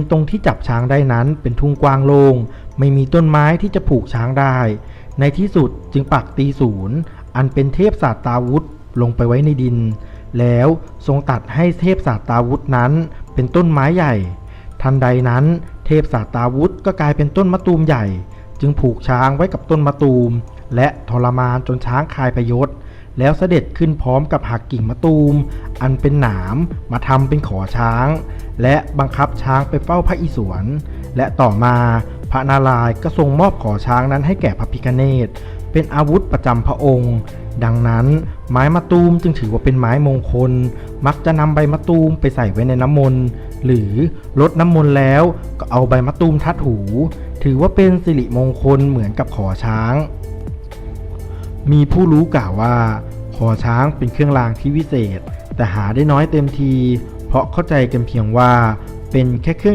ณตรงที่จับช้างได้นั้นเป็นทุ่งกว้างโล่งไม่มีต้นไม้ที่จะผูกช้างได้ ในที่สุดจึงปักตีศูนย์อันเป็นเทพศาสตราวุธลงไปไว้ในดิน แล้วทรงตัดให้เทพศาสตราวุธนั้นเป็นต้นไม้ใหญ่ ทันใดนั้น เทพศาสตราวุธก็กลายเป็นต้นมะตูมใหญ่ จึงผูกช้างไว้กับต้นมะตูม และทรมานจนช้างคลายพยศ แล้วเสด็จขึ้นพร้อมกับหักกิ่งมะตูม อันเป็นหนามมาทำเป็นขอช้าง และบังคับช้างไปเฝ้าพระอิศวร และต่อมาพระนารายณ์ก็ทรงมอบขอช้างนั้นให้แก่พระพิฆเนศเป็นอาวุธประจำพระองค์ ดังนั้นไม้มะตูมจึงถือว่าเป็นไม้มงคล มักจะนำใบมะตูมไปใส่ไว้ในน้ำมนต์ หรือลดน้ำมนต์แล้วก็เอาใบมะตูมทัดหู ถือว่าเป็นสิริมงคลเหมือนกับขอช้างมีผู้รู้กล่าวว่า ขอช้างเป็นเครื่องรางที่วิเศษ แต่หาได้น้อยเต็มที เพราะเข้าใจกันเพียงว่า เป็นแค่เครื่อง